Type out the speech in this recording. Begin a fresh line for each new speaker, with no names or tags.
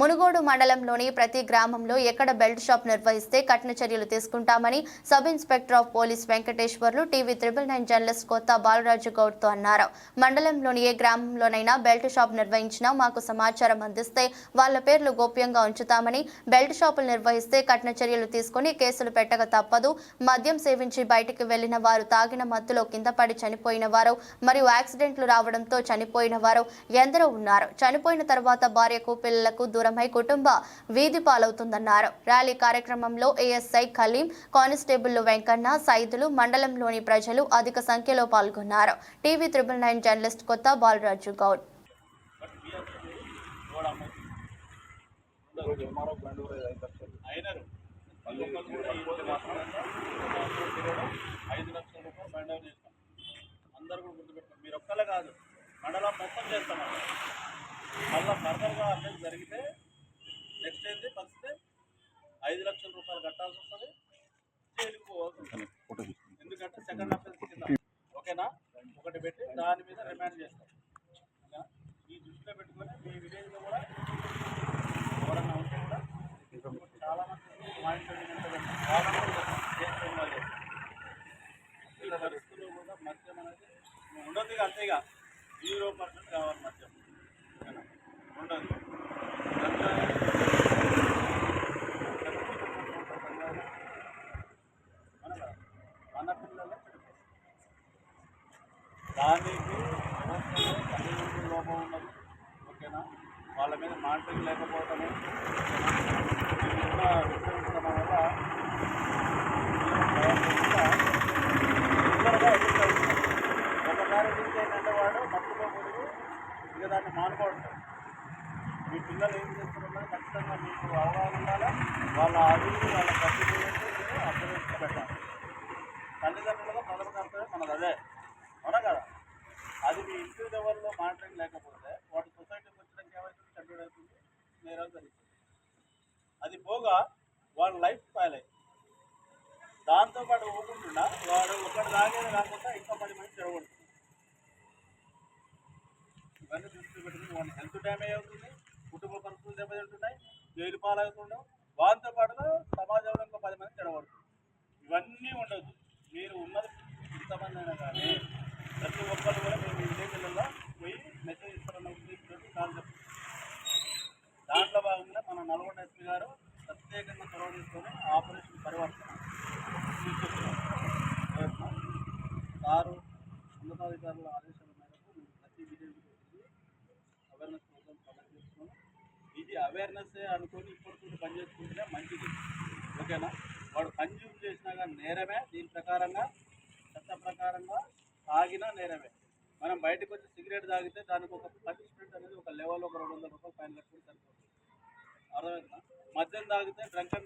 మునుగోడు మండలంలోని ప్రతి గ్రామంలో ఎక్కడ బెల్ట్ షాప్ నిర్వహిస్తే కఠిన చర్యలు తీసుకుంటామని sub inspector of police Venkateswarlu TV triple nine journalist Kotha Balaraju గౌడ్తో అన్నారు. మండలంలోని ఏ గ్రామంలోనైనా బెల్ట్ షాప్ నిర్వహించినా మాకు సమాచారం అందిస్తే వాళ్ళ పేర్లు గోప్యంగా ఉంచుతామని బెల్ట్ షాపులు నిర్వహిస్తే కఠిన చర్యలు తీసుకుని కేసులు పెట్టక తప్పదు. మద్యం సేవించి బయటికి వెళ్ళిన వారు తాగిన మత్తులో కింద పడి చనిపోయిన వారు మరియు యాక్సిడెంట్లు రావడంతో చనిపోయిన వారు ఎందరో ఉన్నారు. చనిపోయిన తర్వాత భార్యకు పిల్లలకు దూరం దూరమై కుటుంబ వీధి పాలవుతుందన్నారు. ర్యాలీ కార్యక్రమంలో ఏఎస్ఐ ఖలీం కానిస్టేబుల్ వెంకన్న సైదులు మండలంలోని ప్రజలు అధిక సంఖ్యలో పాల్గొన్నారు. టీవీ త్రిబుల్ నైన్ జర్నలిస్ట్ కొత్త బాలరాజు గౌడ్.
ఐదు లక్షల రూపాయలు బైండ్ అవుట్ చేస్తాం అందరూ కూడా గుర్తుపెట్టుకోండి. మీరు ఒక్కలే కాదు మండలం మొత్తం చేస్తాం. మళ్ళీ ఫర్దర్గా అఫెన్స్ జరిగితే నెక్స్ట్ ఏంటి పరిస్థితి? ఐదు లక్షల రూపాయలు కట్టాల్సి వస్తుంది. జైలుకి పోవాల్సి ఎందుకంటే సెకండ్ అఫెన్స్ కింద. ఓకేనా? ఒకటి పెట్టి దాని మీద రిమాండ్ చేస్తాం. ఈ దృష్టిలో పెట్టుకొని మీ విలేజ్లో కూడా ఎవరన్నా ఉంటే కూడా చాలా మంది మానిటరింగ్ ఉంటుంది కూడా చేసుకునే వాళ్ళే ఇలా పరిస్థితుల్లో కూడా మద్యం అనేది ఉండదు ఇక అంతే ఇక. జీరో పర్సెంట్ కావాలి మద్యం? ఉండదు మన పిల్లలు దానికి తల్లిదండ్రుల లోపం ఉన్నది ఓకేనా? వాళ్ళ మీద మానిటరింగ్ లేకపోవటము. ఉన్న వల్ల ఒకసారి రీచ్ ఏంటంటే వాడు మట్టుకోకూడదు ఇక దాన్ని మానుకోవడం మీ పిల్లలు ఏం చేస్తున్నారో ఖచ్చితంగా మీకు అవగాహన ఉండాలా. వాళ్ళ అభివృద్ధి వాళ్ళ ఖర్చు మీరు అభివృద్ధి పెట్టాలి తల్లిదండ్రులుగా ప్రథమ కర్తవ్యం మనది అదే. అవునా కదా? అది మీ ఇంటి లెవెల్లో మానిటరింగ్ లేకపోతే వాటి సొసైటీకి వచ్చడానికి ఏమవుతుంది చెడ్డ అవుతుంది నేరాలు జరుగుతుంది. అది పోగా వాళ్ళ లైఫ్ స్పాయిల్ అయింది దాంతోపాటు ఊపుకుండా వాడు ఒకటి తాగేది కాకుండా ఇంకా పది మంది చెడగొడుతుంది ఇవన్నీ దృష్టి పెట్టుకుని వాళ్ళ హెల్త్ డ్యామేజ్ అవుతుంది కుటుంబ పరిస్థితులు దెబ్బతింటున్నాయి జైలు పాలవుతుండవు. వారితో పాటుగా సమాజంలో ఇంకో పది మంది చెడబడుతుంది ఇవన్నీ ఉండదు మీరు ఉన్నది ఇంతమంది అయినా కానీ ప్రతి ఒక్కరు కూడా మేము విలేజ్లలో పోయి మెసేజ్ ఇస్తారన్న ఉద్దేశంతో కాల్ చెప్తాం దాంట్లో భాగంగా మన నల్గొండ ఎస్పీ గారు ప్రత్యేకంగా చొరవ తీసుకొని ఆపరేషన్ పరివర్తన సారు ఉన్నతాధికారుల ఆదేశాల మేరకు మేము ప్రతి విలేజ్కి అవేర్నెస్ ప్రోగ్రామ్ ఇది అవేర్నెస్ అనుకొని ఇప్పుడు పని చేసుకుంటేనే మంచిది. ఓకేనా? వాడు కన్జ్యూమ్ చేసినా కానీ నేరమే దీని ప్రకారంగా చట్ట ప్రకారంగా తాగినా నేరమే. మనం బయటకు వచ్చి సిగరెట్ తాగితే దానికి ఒక పనిష్మెంట్ అనేది ఒక లెవెల్ ఒక రెండు వందల రూపాయలు ఫైన్ కట్టుకుని సరిపోతుంది. అర్థమైందా? మద్యం తాగితే డ్రంక్